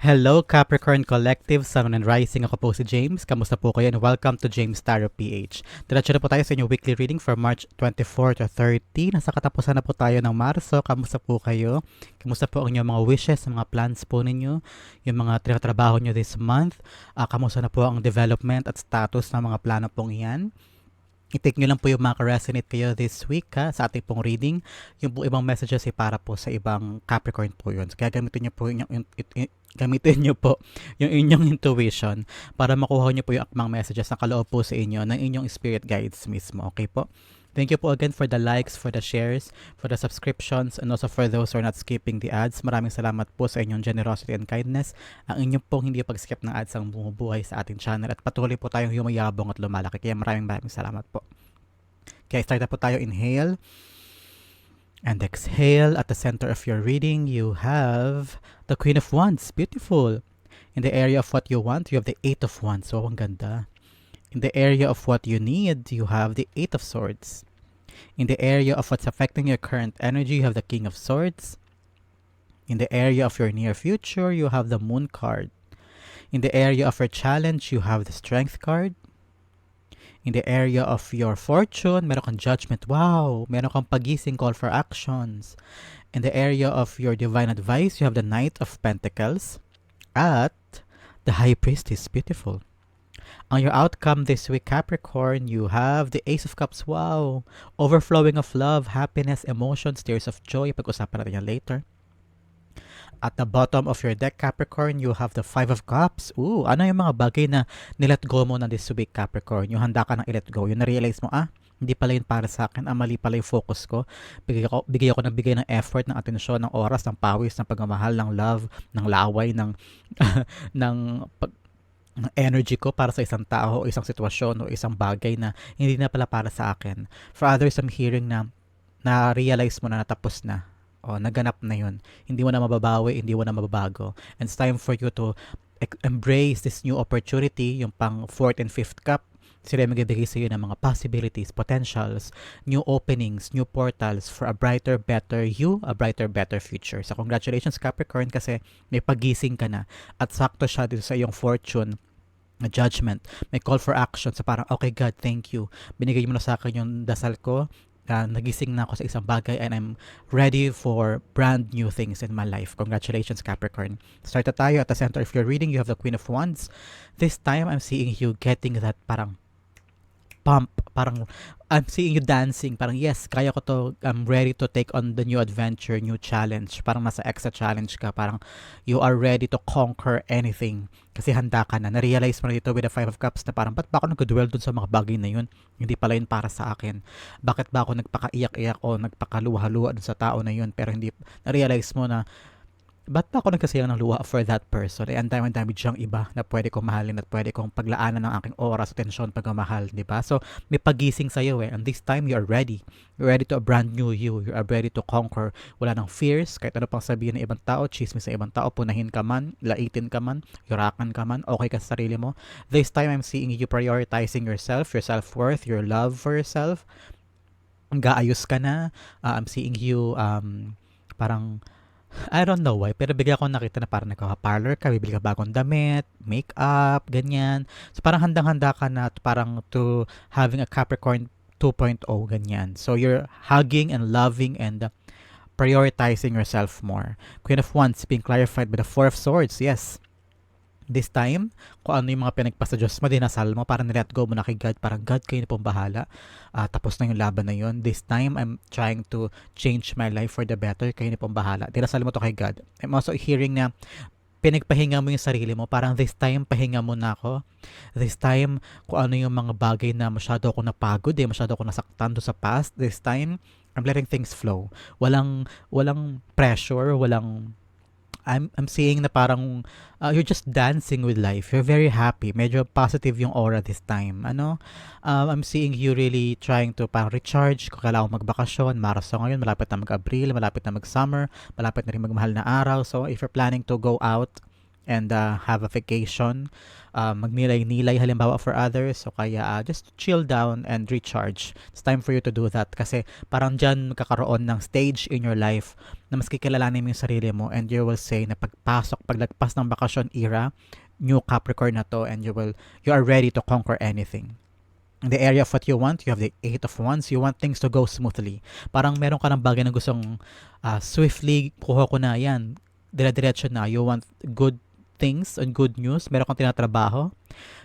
Hello Capricorn Collective, Sun and Rising. Ako po si James. Kamusta po kayo? And welcome to James Tarot PH. Diretso na po tayo sa inyong weekly reading for March 24 to 30. Nasa katapusan na po tayo ng Marso. Kamusta po kayo? Kamusta po ang inyong mga wishes, mga plans po ninyo? Yung mga tinatrabaho nyo this month? Uh, kamusta na po ang development at status ng mga plano pong iyan? I-take nyo lang po yung mga resonate kayo this week ha, sa ating pong reading. Yung po ibang messages ay para po sa ibang Capricorn po yun. Kaya gamitin nyo po yung, yung, yung, gamitin nyo po yung inyong intuition para makuha nyo po yung akmang messages na kaloob po sa inyo ng inyong spirit guides mismo. Okay po? Thank you po again for the likes, for the shares, for the subscriptions, and also for those who are not skipping the ads. Maraming salamat po sa inyong generosity and kindness. Ang inyong pong hindi pag-skip ng ads ang bumubuhay sa ating channel at patuloy po tayong humayabong at lumalaki. Kaya maraming maraming salamat po. Kaya start na po tayo. Inhale. And exhale. At the center of your reading, you have the Queen of Wands. Beautiful. In the area of what you want, you have the Eight of Wands. So, ang ganda. In the area of what you need, you have the Eight of Swords. In the area of what's affecting your current energy, you have the King of Swords. In the area of your near future, you have the Moon card. In the area of your challenge, you have the Strength card. In the area of your fortune, meron kang judgment. Wow! Meron kang pagising call for actions. In the area of your divine advice, you have the Knight of Pentacles. At the High Priestess. Beautiful. On your outcome this week, Capricorn, you have the Ace of Cups. Wow! Overflowing of love, happiness, emotions, tears of joy. Pag-usapan natin yan later. At the bottom of your deck, Capricorn, you have the Five of Cups. Ooh, ano yung mga bagay na nilet go mo na this week, Capricorn? Yung handa ka ng i-let go. Yung na-realize mo, ah, hindi pala yun para sa akin. Ah, mali pala yung focus ko. Bigay ako, bigay ako ng bigay ng effort, ng atensyon, ng oras, ng pawis, ng pagmamahal, ng love, ng laway, ng, ng pag, energy ko para sa isang tao o isang sitwasyon o isang bagay na hindi na pala para sa akin. For others, I'm hearing na na-realize mo na natapos na o naganap na yun. Hindi mo na mababawi, hindi mo na mababago. And it's time for you to embrace this new opportunity, yung pang fourth and fifth cup, sila magbibigay sa iyo ng mga possibilities, potentials, new openings, new portals for a brighter, better you, a brighter, better future. So congratulations Capricorn kasi may pagising ka na at sakto siya dito sa iyong fortune na judgment. May call for action. So parang, okay God, thank you. Binigay mo na sa akin yung dasal ko. Uh, nagising na ako sa isang bagay and I'm ready for brand new things in my life. Congratulations, Capricorn. Start tayo. At the center of your reading, you have the Queen of Wands. This time, I'm seeing you getting that parang pump. Parang I'm seeing you dancing. Parang yes, kaya ko to. I'm ready to take on the new adventure, new challenge. Parang nasa extra challenge ka. Parang you are ready to conquer anything. Kasi handa ka na. Na-realize mo na dito with the Five of Cups na parang ba't ba ako nag-dwell dun sa mga bagay na yun? Hindi pala yun para sa akin. Bakit ba ako nagpakaiyak-iyak o nagpakaluha-luha dun sa tao na yun? Pero hindi, na-realize mo na ba't pa ako nagkasayang ng luha for that person? Eh, ang dami-dami diyang iba na pwede kong mahalin at pwede kong paglaanan ng aking oras, atensyon, pagmamahal, di ba? So, may pagising sa'yo eh. And this time, you are ready. You're ready to a brand new you. You are ready to conquer. Wala nang fears, kahit ano pang sabihin ng ibang tao, chismis sa ibang tao, punahin ka man, laitin ka man, yurakan ka man, okay ka sa sarili mo. This time, I'm seeing you prioritizing yourself, your self-worth, your love for yourself. Gaayos ka na. Uh, I'm seeing you um, parang I don't know why, pero bigla ko nakita na parang nagkaka-parlor ka, bibili ka bagong damit, makeup, ganyan. So parang handang-handa ka na parang to having a Capricorn 2.0, ganyan. So you're hugging and loving and prioritizing yourself more. Queen of Wands being clarified by the Four of Swords, yes this time, kung ano yung mga pinagpasa Diyos mo, dinasal mo, parang nilet go mo na kay God, parang God, kayo na pong bahala. Uh, tapos na yung laban na yun. This time, I'm trying to change my life for the better, kayo na pong bahala. Dinasal mo to kay God. I'm also hearing na pinagpahinga mo yung sarili mo. Parang this time, pahinga mo na ako. This time, kung ano yung mga bagay na masyado ako napagod, eh, masyado ako nasaktan do sa past. This time, I'm letting things flow. Walang, walang pressure, walang I'm I'm seeing na parang uh, you're just dancing with life. You're very happy. Medyo positive yung aura this time. Ano? Um, I'm seeing you really trying to parang recharge. Kung kailangan magbakasyon, Marso ngayon, malapit na mag-Abril, malapit na mag-summer, malapit na rin magmahal na araw. So, if you're planning to go out and uh, have a vacation, uh, magnilay-nilay halimbawa for others, so kaya uh, just chill down and recharge. It's time for you to do that kasi parang dyan magkakaroon ng stage in your life na mas kikilalanin mo yung sarili mo and you will say na pagpasok, paglagpas ng bakasyon era, new Capricorn na to and you will, you are ready to conquer anything in the area of what you want, you have the Eight of Wands, you want things to go smoothly. Parang meron ka ng bagay na gustong uh, swiftly, kuha ko na yan, dire-diretso na. You want good things and good news, meron kang tinatrabaho.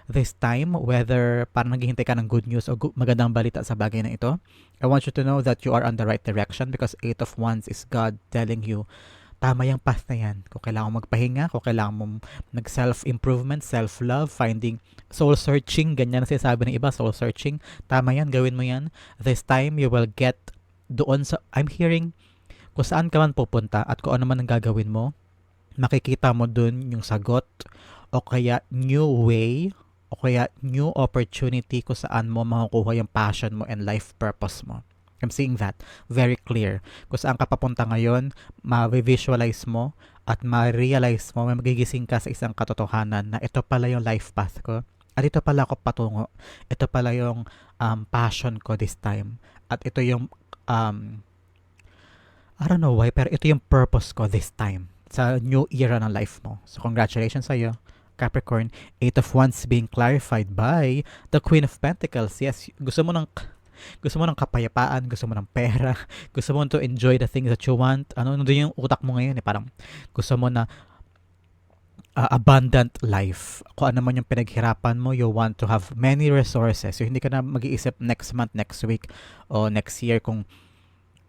This time, whether parang naghihintay ka ng good news o magandang balita sa bagay na ito, I want you to know that you are on the right direction because Eight of Wands is God telling you tama yung path na yan. Kung kailangan mo magpahinga, kung kailangan mo nag-self-improvement, self-love, finding soul-searching, ganyan na sinasabi ng iba, soul-searching, tama yan, gawin mo yan. This time, you will get doon sa, I'm hearing, kung saan ka man pupunta at kung ano man ang gagawin mo, makikita mo dun yung sagot o kaya new way o kaya new opportunity kung saan mo makukuha yung passion mo and life purpose mo. I'm seeing that very clear. Kung saan ka papunta ngayon, ma-visualize mo at ma-realize mo, may magigising ka sa isang katotohanan na ito pala yung life path ko. At ito pala ako patungo. Ito pala yung um, passion ko this time. At ito yung, um, I don't know why, pero ito yung purpose ko this time sa new era ng life mo. So congratulations sa iyo. Capricorn, Eight of Wands being clarified by the Queen of Pentacles. Yes, gusto mo ng gusto mo ng kapayapaan, gusto mo ng pera, gusto mo to enjoy the things that you want. Ano, ano yung utak mo ngayon eh, parang gusto mo na uh, abundant life. Kung ano man yung pinaghirapan mo, you want to have many resources. So, hindi ka na mag-iisip next month, next week, o next year kung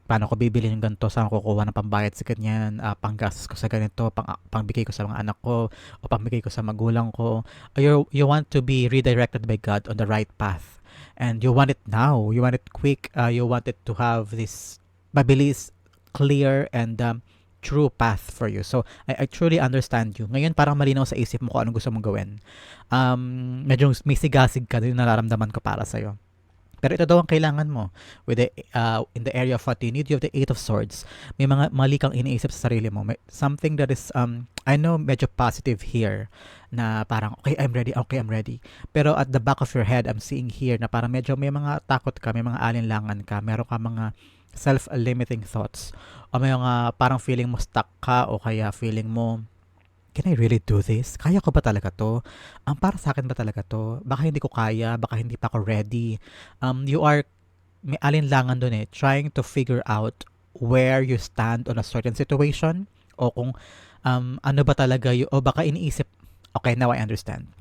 paano ko bibili yung ganito, saan ko kukuha ng pambayad sa ganyan, uh, panggastos ko sa ganito, pang, pangbigay ko sa mga anak ko, o pangbigay ko sa magulang ko. You, you want to be redirected by God on the right path. And you want it now. You want it quick. Uh, you want it to have this mabilis clear and um, true path for you. So I, I truly understand you. Ngayon parang malinaw sa isip mo kung anong gusto mong gawin. Um, medyo may sigasig ka din nararamdaman ko para sa'yo pero ito daw ang kailangan mo. With the, uh, in the area of what you need, you have the Eight of Swords. May mga mali kang iniisip sa sarili mo. May, something that is, um, I know, medyo positive here na parang, okay, I'm ready, okay, I'm ready. Pero at the back of your head, I'm seeing here na parang medyo may mga takot ka, may mga alinlangan ka, meron ka mga self-limiting thoughts. O may mga parang feeling mo stuck ka o kaya feeling mo, can I really do this? Kaya ko ba talaga to? Um, para sa akin ba talaga to? Baka hindi ko kaya, baka hindi pa ako ready. Um, you are, may alinlangan doon eh, trying to figure out where you stand on a certain situation o kung um, ano ba talaga yung, o baka iniisip, okay, now I understand.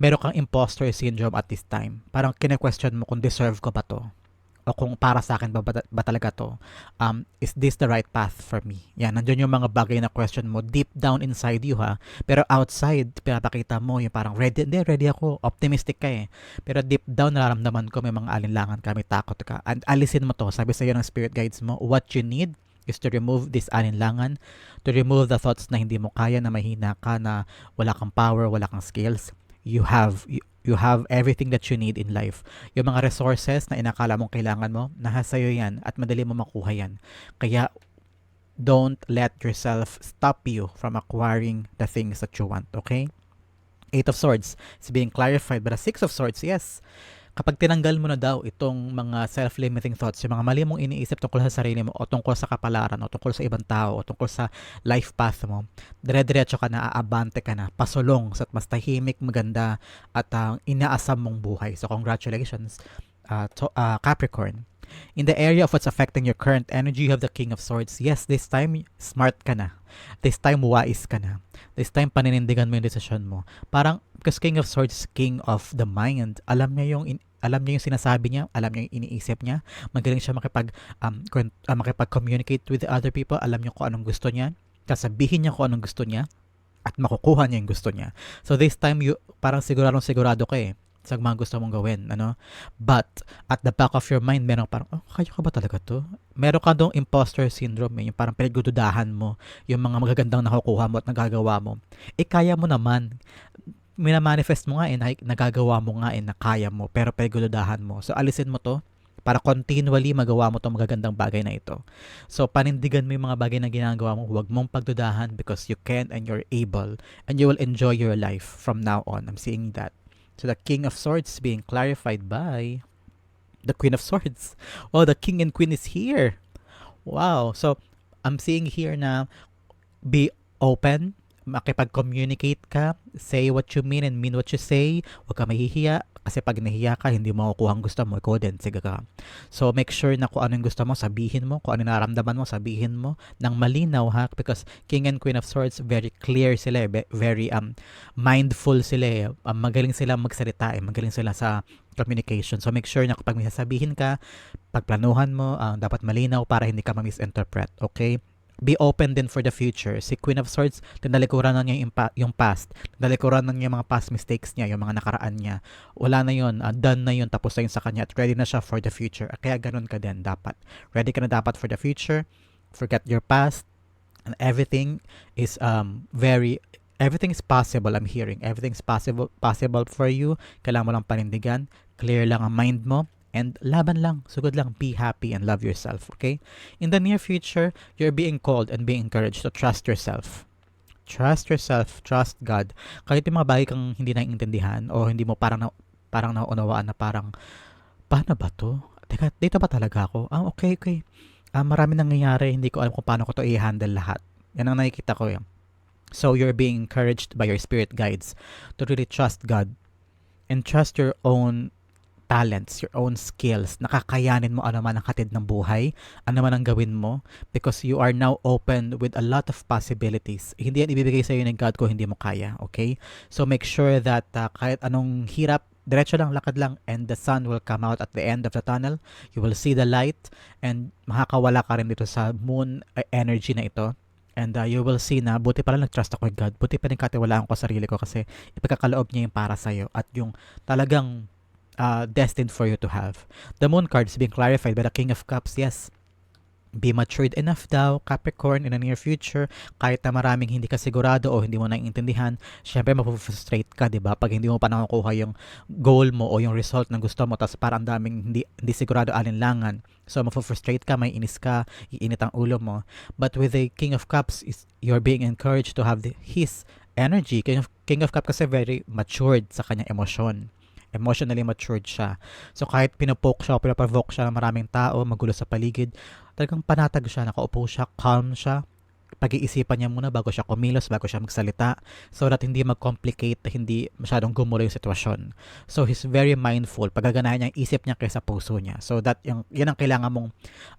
Meron kang imposter syndrome at this time. Parang kine-question mo kung deserve ko ba to o kung para sa akin ba, ba, talaga to um, is this the right path for me? Yan nandiyan yung mga bagay na question mo deep down inside you ha? Pero outside pinapakita mo yung parang ready hindi ready ako optimistic ka eh. Pero deep down nararamdaman ko may mga alinlangan ka may takot ka. And alisin mo to sabi sa iyo ng spirit guides mo what you need is to remove this alinlangan, to remove the thoughts na hindi mo kaya, na mahina ka, na wala kang power, wala kang skills. You have, you have everything that you need in life. Yung mga resources na inakala mong kailangan mo, nasa sa'yo yan at madali mo makuha yan. Kaya, don't let yourself stop you from acquiring the things that you want, okay? Eight of Swords is being clarified, but the Six of Swords, yes, kapag tinanggal mo na daw itong mga self-limiting thoughts, yung mga mali mong iniisip tungkol sa sarili mo o tungkol sa kapalaran o tungkol sa ibang tao o tungkol sa life path mo, dire-diretso ka na, aabante ka na, pasulong sa mas tahimik, maganda at uh, inaasam mong buhay. So congratulations, uh, to, uh, Capricorn. In the area of what's affecting your current energy, you have the King of Swords. Yes, this time, smart ka na. This time, wise ka na. This time, paninindigan mo yung decision mo. Parang, because King of Swords King of the mind. Alam niya yung in, alam niya yung sinasabi niya, alam niya yung iniisip niya, magaling siya makipag, um, uh, makipag-communicate with the other people, alam niya kung anong gusto niya, sasabihin niya kung anong gusto niya, at makukuha niya yung gusto niya. So this time, you, parang siguradong sigurado ka eh sa mga gusto mong gawin, ano? But, at the back of your mind, meron parang, oh, kaya ka ba talaga to? Meron ka dong imposter syndrome, eh, yung parang pinagdududahan mo, yung mga magagandang nakukuha mo at nagagawa mo. Eh, kaya mo naman. Minamanifest mo nga eh, na, nagagawa mo nga eh, na kaya mo, pero pinagdududahan mo. So, alisin mo to, para continually magawa mo itong magagandang bagay na ito. So, panindigan mo yung mga bagay na ginagawa mo. Huwag mong pagdudahan because you can and you're able and you will enjoy your life from now on. I'm seeing that. So, the King of Swords being clarified by the Queen of Swords. Oh, the King and Queen is here. Wow. So, I'm seeing here na be open, makipag-communicate ka, say what you mean and mean what you say, huwag ka mahihiya, kasi pag nahiya ka, hindi mo makukuha ang gusto mo, ikaw din, sige ka. So, make sure na kung ano yung gusto mo, sabihin mo, kung ano yung nararamdaman mo, sabihin mo, ng malinaw ha, because King and Queen of Swords, very clear sila, eh, very um, mindful sila, eh. um, magaling sila magsalita, eh. magaling sila sa communication. So, make sure na kapag may sasabihin ka, pagplanuhan mo, uh, dapat malinaw para hindi ka ma-misinterpret, okay? Be open din for the future. Si Queen of Swords, tinalikuran na niya yung, pa- yung past. Tinalikuran na niya yung mga past mistakes niya, yung mga nakaraan niya. Wala na yun, uh, done na yun, tapos na yun sa kanya at ready na siya for the future. Kaya ganun ka din dapat. Ready ka na dapat for the future. Forget your past. And everything is um very everything is possible I'm hearing. Everything is possible possible for you. Kailangan mo lang panindigan. Clear lang ang mind mo and laban lang, sugod lang, be happy and love yourself, okay? In the near future, you're being called and being encouraged to trust yourself. Trust yourself, trust God. Kahit yung mga bagay kang hindi naiintindihan o hindi mo parang na, parang naunawaan na parang paano ba to? Teka, dito ba talaga ako? Ah, okay, okay. Ah, marami nangyayari, hindi ko alam kung paano ko to i-handle lahat. Yan ang nakikita ko yan. So you're being encouraged by your spirit guides to really trust God and trust your own talents, your own skills, nakakayanin mo ano man ang hatid ng buhay, ano man ang gawin mo, because you are now open with a lot of possibilities. Hindi yan ibibigay sa iyo ng God ko hindi mo kaya, okay? So make sure that uh, kahit anong hirap, diretso lang, lakad lang, and the sun will come out at the end of the tunnel. You will see the light, and makakawala ka rin dito sa moon uh, energy na ito. And uh, you will see na buti pala nag-trust ako kay God. Buti pa rin katiwalaan ko sarili ko kasi ipagkakaloob niya yung para sa'yo at yung talagang uh, destined for you to have. The moon card is being clarified by the King of Cups. Yes, be matured enough daw, Capricorn, in the near future, kahit na maraming hindi ka sigurado o hindi mo naiintindihan, syempre mapufrustrate ka, di ba? Pag hindi mo pa nakukuha yung goal mo o yung result ng gusto mo, tapos parang daming hindi, hindi sigurado alinlangan. So, mapufrustrate ka, may inis ka, iinit ang ulo mo. But with the King of Cups, is you're being encouraged to have the, his energy. King of, King of Cups kasi very matured sa kanyang emosyon emotionally matured siya. So kahit pinapoke siya o pinaprovoke siya ng maraming tao, magulo sa paligid, talagang panatag siya, nakaupo siya, calm siya, pag-iisipan niya muna bago siya kumilos, bago siya magsalita so that hindi mag-complicate, hindi masyadong gumulo yung sitwasyon. So he's very mindful. Pagaganahan niya ang isip niya kaysa puso niya. So that yung yan ang kailangan mong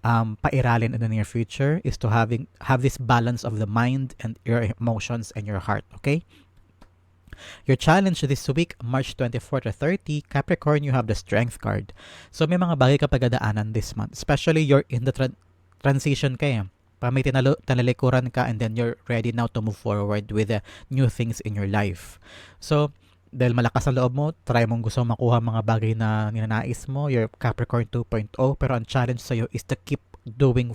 um, pairalin in the near future is to having have this balance of the mind and your emotions and your heart, okay? Your challenge this week, March 24 to 30, Capricorn, you have the Strength card. So may mga bagay ka pagdadaanan this month. Especially you're in the tra- transition ka eh. Pa may tinalo- talalikuran ka and then you're ready now to move forward with the new things in your life. So, dahil malakas ang loob mo, try mong gusto makuha mga bagay na ninanais mo, your Capricorn 2.0, pero ang challenge sa'yo is to keep doing,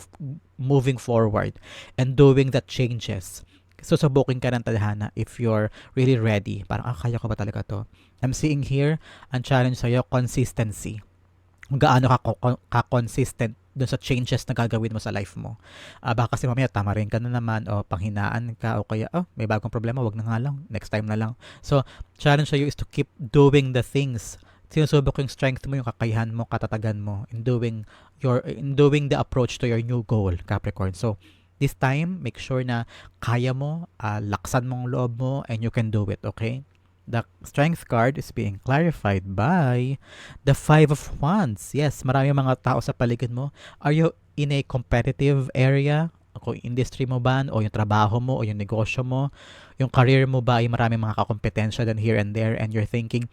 moving forward and doing the changes susubukin ka ng tadhana if you're really ready. Parang, ah, kaya ko ba talaga to? I'm seeing here, ang challenge sa'yo, consistency. Kung gaano ka, ka consistent dun sa changes na gagawin mo sa life mo. Uh, baka kasi mamaya tama rin ka na naman o panghinaan ka o kaya oh, may bagong problema, wag na nga lang, next time na lang. So, challenge sa'yo is to keep doing the things sinusubok yung strength mo, yung kakayahan mo, katatagan mo in doing your in doing the approach to your new goal, Capricorn. So, This time, make sure na kaya mo, uh, laksan mong loob mo, and you can do it, okay? The strength card is being clarified by the Five of Wands. Yes, marami mga tao sa paligid mo. Are you in a competitive area? Kung industry mo ba, o yung trabaho mo, o yung negosyo mo, yung career mo ba ay marami mga kakompetensya dan here and there, and you're thinking,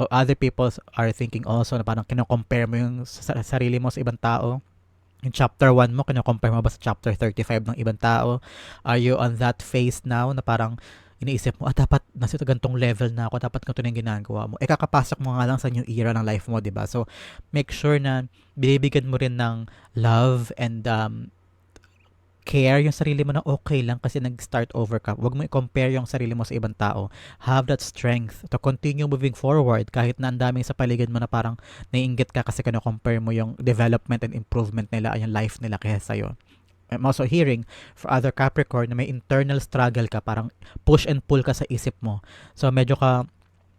or other people are thinking also na parang kinocompare mo yung sarili mo sa ibang tao yung chapter 1 mo, kinocompare mo ba sa chapter 35 ng ibang tao? Are you on that phase now na parang iniisip mo, ah, dapat nasa gantong level na ako, dapat ganito na yung ginagawa mo. Eh, kakapasok mo nga lang sa new era ng life mo, di ba? So, make sure na binibigyan mo rin ng love and um, i-care yung sarili mo na okay lang kasi nag-start over ka. Huwag mo i-compare yung sarili mo sa ibang tao. Have that strength to continue moving forward kahit na ang daming sa paligid mo na parang naiingit ka kasi kino-compare mo yung development and improvement nila yung life nila kaysa sa'yo. I'm also hearing for other Capricorn na may internal struggle ka, parang push and pull ka sa isip mo. So medyo ka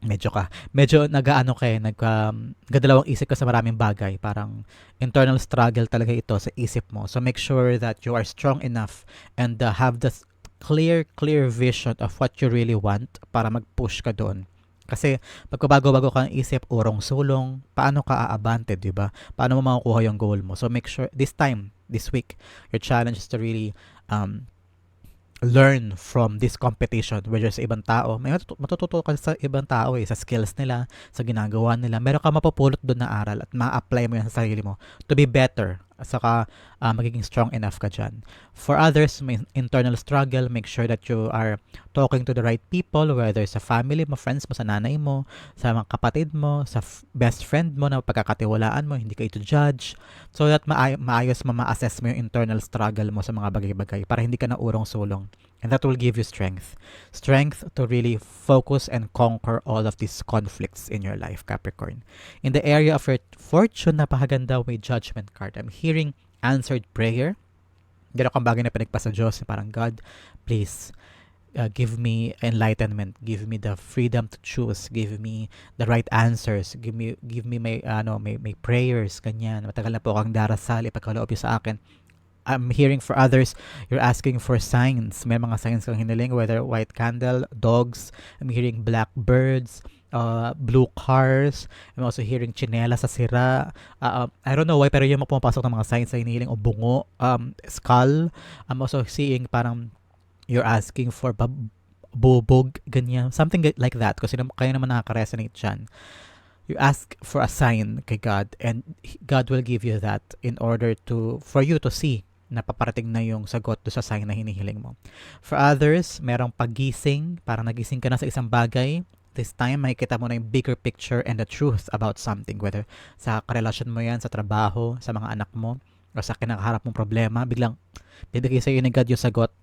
medyo ka, medyo nagaano kay, eh, nag um, gadalawang isip ka sa maraming bagay. Parang internal struggle talaga ito sa isip mo. So make sure that you are strong enough and uh, have the clear, clear vision of what you really want para mag-push ka doon. Kasi pagkabago-bago ka ng isip, urong sulong, paano ka aabante, di ba? Paano mo makukuha yung goal mo? So make sure, this time, this week, your challenge is to really um, learn from this competition whether sa ibang tao. May matututo ka sa ibang tao eh, sa skills nila sa ginagawa nila. Meron ka mapupulot doon na aral at ma-apply mo yan sa sarili mo to be better at saka uh, magiging strong enough ka dyan. For others, may internal struggle, make sure that you are talking to the right people, whether sa family mo, friends mo, sa nanay mo, sa mga kapatid mo, sa best friend mo na pagkakatiwalaan mo, hindi ka ito judge, so that maay- maayos mo ma-assess mo yung internal struggle mo sa mga bagay-bagay para hindi ka na urong-sulong. And that will give you strength. Strength to really focus and conquer all of these conflicts in your life, Capricorn. In the area of your fortune, napakaganda may judgment card. I'm hearing answered prayer. Gano'n kang bagay na pinagpa sa Diyos. Parang, God, please, uh, give me enlightenment give me the freedom to choose give me the right answers give me give me my ano may, may prayers ganyan matagal na po akong darasal ipagkaloob sa akin I'm hearing for others, you're asking for signs. May mga signs kang hiniling, whether white candle, dogs. I'm hearing black birds, uh, blue cars. I'm also hearing chinela sa sira. Uh, I don't know why, pero yung pumapasok ng mga signs sa hinihiling o bungo, um, skull. I'm also seeing parang you're asking for bab- bubog, ganyan. Something like that. Kasi kayo naman nakaka-resonate dyan you ask for a sign kay God and God will give you that in order to for you to see na paparating na yung sagot do sa sign na hinihiling mo. For others, merong pagising, parang nagising ka na sa isang bagay, this time makikita mo na yung bigger picture and the truth about something, whether sa karelasyon mo yan, sa trabaho, sa mga anak mo, o sa kinakaharap mong problema, biglang bibigay sa iyo ni God yung sagot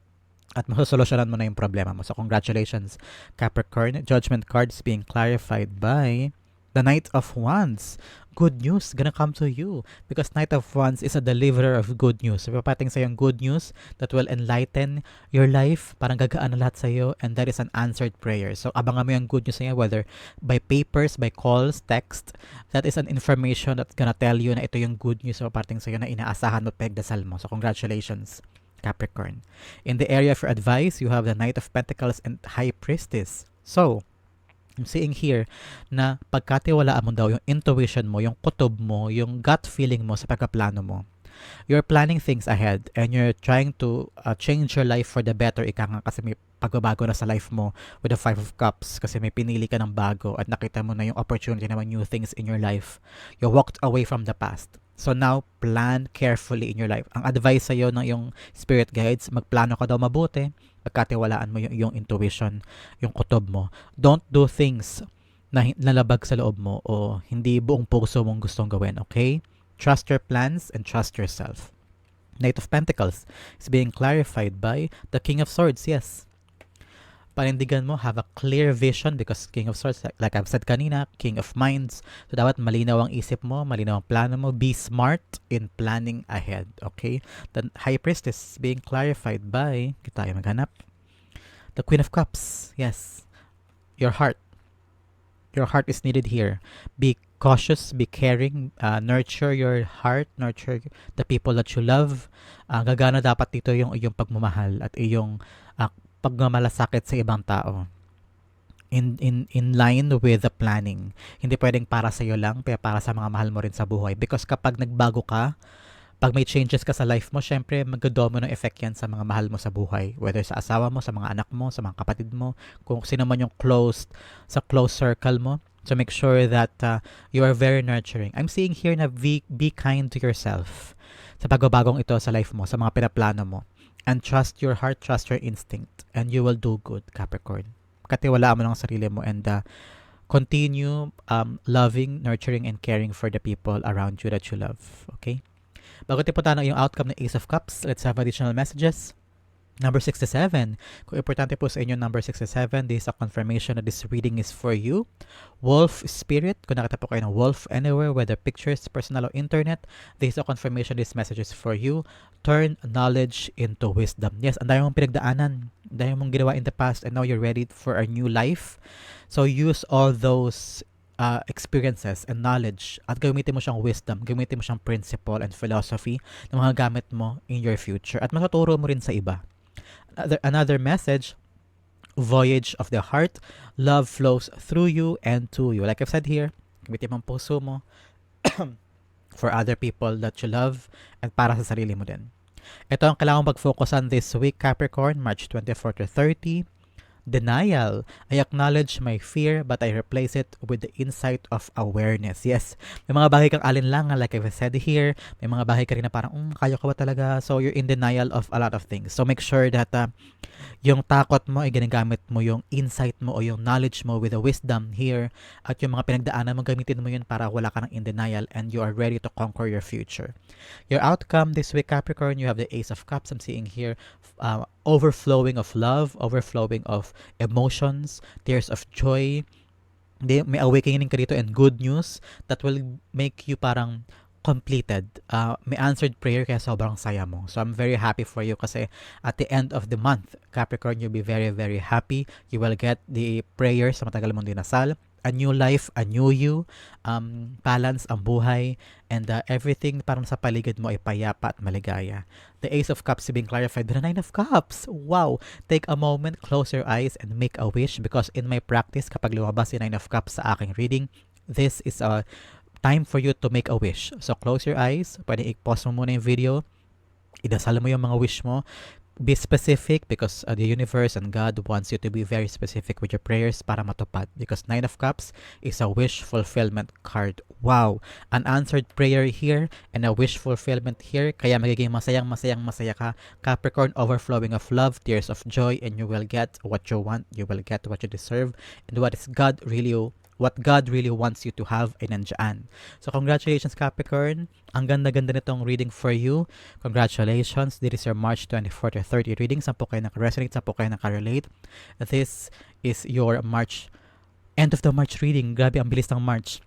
at masosolusyonan mo na yung problema mo. So congratulations Capricorn. Judgment cards being clarified by the Knight of Wands. Good news gonna come to you because Knight of Wands is a deliverer of good news. Papating sa yung good news that will enlighten your life. Parang gagaan na lahat sa iyo and that is an answered prayer. So abangan mo yung good news niya whether by papers, by calls, text. That is an information that's gonna tell you na ito yung good news papating sa iyo na inaasahan mo pagdasal mo. So congratulations. Capricorn. In the area for advice, you have the Knight of Pentacles and High Priestess. So, I'm seeing here na pagkatiwalaan mo daw yung intuition mo, yung kutob mo, yung gut feeling mo sa pagkaplano mo. You're planning things ahead and you're trying to uh, change your life for the better. Ika nga kasi may pagbabago na sa life mo with the Five of Cups kasi may pinili ka ng bago at nakita mo na yung opportunity naman new things in your life. You walked away from the past. So now, plan carefully in your life. Ang advice sa'yo ng yung spirit guides, magplano ka daw mabuti, pagkatiwalaan mo yung, yung intuition, yung kutob mo. Don't do things na nalabag sa loob mo o hindi buong puso mong gustong gawin, okay? Trust your plans and trust yourself. Knight of Pentacles is being clarified by the King of Swords, yes panindigan mo, have a clear vision because King of Swords, like I've said kanina, King of Minds. So, dapat malinaw ang isip mo, malinaw ang plano mo. Be smart in planning ahead, okay? The High Priestess being clarified by, kita tayo maghanap, the Queen of Cups. Yes, your heart. Your heart is needed here. Be cautious, be caring, uh, nurture your heart, nurture the people that you love. Uh, gagana dapat dito yung iyong pagmamahal at iyong uh, pagmamalasakit sa ibang tao. In, in, in line with the planning. Hindi pwedeng para sa iyo lang, pero para sa mga mahal mo rin sa buhay. Because kapag nagbago ka, pag may changes ka sa life mo, syempre mag-domino effect yan sa mga mahal mo sa buhay. Whether sa asawa mo, sa mga anak mo, sa mga kapatid mo, kung sino man yung close, sa close circle mo. So make sure that uh, you are very nurturing. I'm seeing here na be, be kind to yourself sa pagbabagong ito sa life mo, sa mga pinaplano mo and trust your heart, trust your instinct, and you will do good, Capricorn. Katiwalaan mo lang sarili mo and uh, continue um, loving, nurturing, and caring for the people around you that you love. Okay? Bago tayo punta ng iyong outcome ng Ace of Cups, let's have additional messages. Number 67. Kung importante po sa inyo, number 67, this is a confirmation that this reading is for you. Wolf Spirit, kung nakita po kayo ng wolf anywhere, whether pictures, personal or internet, this is a confirmation this message is for you. Turn knowledge into wisdom. Yes, ang dami mong pinagdaanan. Ang mong ginawa in the past and now you're ready for a new life. So use all those uh, experiences and knowledge at gamitin mo siyang wisdom, gamitin mo siyang principle and philosophy na mga gamit mo in your future at matuturo mo rin sa iba. Another, message, voyage of the heart, love flows through you and to you. Like I've said here, gamitin ang puso mo for other people that you love and para sa sarili mo din. Ito ang kailangan mag-focusan this week, Capricorn, March 24 to 30. Denial. I acknowledge my fear but I replace it with the insight of awareness. Yes, may mga bagay kang alinlangan like I've said here. May mga bagay ka rin na parang, um, kaya ko ba talaga? So you're in denial of a lot of things. So make sure that uh, yung takot mo ay ginagamit mo yung insight mo o yung knowledge mo with the wisdom here at yung mga pinagdaanan mo gamitin mo yun para wala ka ng in denial and you are ready to conquer your future. Your outcome this week Capricorn, you have the Ace of Cups I'm seeing here. Uh, overflowing of love, overflowing of emotions, tears of joy. May awakening ka dito and good news that will make you parang completed. Uh, may answered prayer kaya sobrang saya mo. So I'm very happy for you kasi at the end of the month, Capricorn, you'll be very, very happy. You will get the prayers sa matagal mong dinasal a new life, a new you, um, balance ang buhay, and uh, everything parang sa paligid mo ay payapa at maligaya. The Ace of Cups being clarified, the Nine of Cups. Wow! Take a moment, close your eyes, and make a wish because in my practice, kapag lumabas si Nine of Cups sa aking reading, this is a time for you to make a wish. So close your eyes, pwede i-pause mo muna yung video, idasal mo yung mga wish mo, be specific because uh, the universe and God wants you to be very specific with your prayers para matupad because Nine of Cups is a wish fulfillment card. Wow! An answered prayer here and a wish fulfillment here kaya magiging masayang masayang masaya ka. Capricorn overflowing of love, tears of joy and you will get what you want, you will get what you deserve and what is God really what God really wants you to have ay nandyan. So congratulations Capricorn. Ang ganda-ganda nitong reading for you. Congratulations. This is your March 24 to 30 reading. Saan po kayo nakaresonate, saan po kayo nakarelate. This is your March, end of the March reading. Grabe, ang bilis ng March.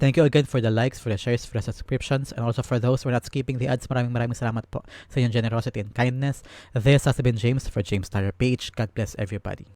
Thank you again for the likes, for the shares, for the subscriptions, and also for those who are not skipping the ads. Maraming maraming salamat po sa inyong generosity and kindness. This has been James for James Tyler Page. God bless everybody.